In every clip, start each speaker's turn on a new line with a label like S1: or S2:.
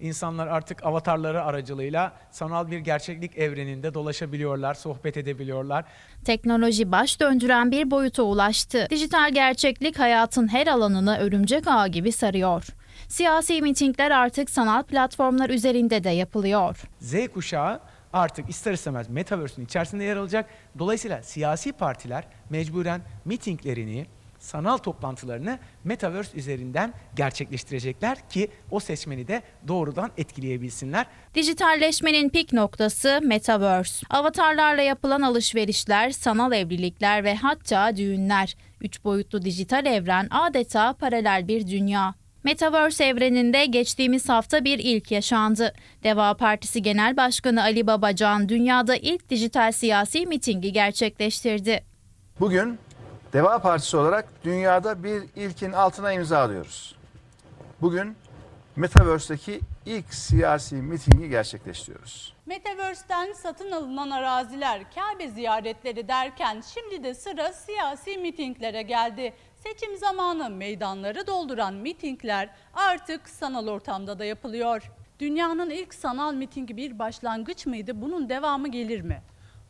S1: İnsanlar artık avatarları aracılığıyla sanal bir gerçeklik evreninde dolaşabiliyorlar, sohbet edebiliyorlar.
S2: Teknoloji baş döndüren bir boyuta ulaştı. Dijital gerçeklik hayatın her alanını örümcek ağı gibi sarıyor. Siyasi mitingler artık sanal platformlar üzerinde de yapılıyor.
S1: Z kuşağı artık ister istemez Metaverse'ün içerisinde yer alacak. Dolayısıyla siyasi partiler mecburen mitinglerini, sanal toplantılarını Metaverse üzerinden gerçekleştirecekler ki o seçmeni de doğrudan etkileyebilsinler.
S2: Dijitalleşmenin pik noktası Metaverse. Avatarlarla yapılan alışverişler, sanal evlilikler ve hatta düğünler. Üç boyutlu dijital evren adeta paralel bir dünya. Metaverse evreninde geçtiğimiz hafta bir ilk yaşandı. Deva Partisi Genel Başkanı Ali Babacan dünyada ilk dijital siyasi mitingi gerçekleştirdi.
S3: Bugün Deva Partisi olarak dünyada bir ilkin altına imza atıyoruz. Bugün Metaverse'deki ilk siyasi mitingi gerçekleştiriyoruz.
S4: Metaverse'den satın alınan araziler, Kabe ziyaretleri derken şimdi de sıra siyasi mitinglere geldi. Seçim zamanı meydanları dolduran mitingler artık sanal ortamda da yapılıyor. Dünyanın ilk sanal mitingi bir başlangıç mıydı? Bunun devamı gelir mi?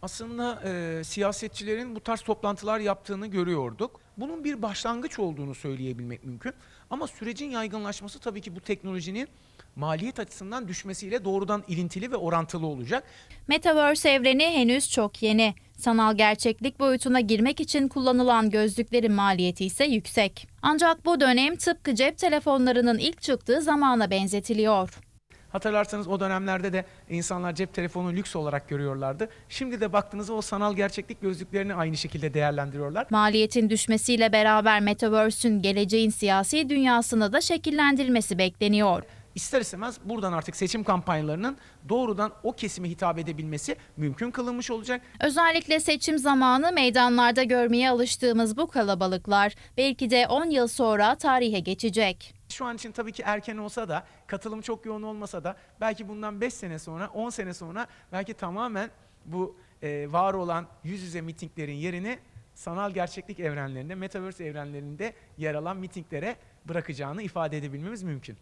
S1: Aslında e, siyasetçilerin bu tarz toplantılar yaptığını görüyorduk. Bunun bir başlangıç olduğunu söyleyebilmek mümkün. Ama sürecin yaygınlaşması tabii ki bu teknolojinin maliyet açısından düşmesiyle doğrudan ilintili ve orantılı olacak.
S2: Metaverse evreni henüz çok yeni. Sanal gerçeklik boyutuna girmek için kullanılan gözlüklerin maliyeti ise yüksek. Ancak bu dönem tıpkı cep telefonlarının ilk çıktığı zamana benzetiliyor.
S1: Hatırlarsanız o dönemlerde de insanlar cep telefonu lüks olarak görüyorlardı. Şimdi de baktığınızda o sanal gerçeklik gözlüklerini aynı şekilde değerlendiriyorlar.
S2: Maliyetin düşmesiyle beraber Metaverse'ün geleceğin siyasi dünyasını da şekillendirilmesi bekleniyor.
S1: İster istemez buradan artık seçim kampanyalarının doğrudan o kesime hitap edebilmesi mümkün kılınmış olacak.
S2: Özellikle seçim zamanı meydanlarda görmeye alıştığımız bu kalabalıklar belki de 10 yıl sonra tarihe geçecek.
S1: Şu an için tabii ki erken olsa da, katılım çok yoğun olmasa da belki bundan 5 sene sonra, 10 sene sonra belki tamamen bu e, var olan yüz yüze mitinglerin yerini sanal gerçeklik evrenlerinde, metaverse evrenlerinde yer alan mitinglere bırakacağını ifade edebilmemiz mümkün.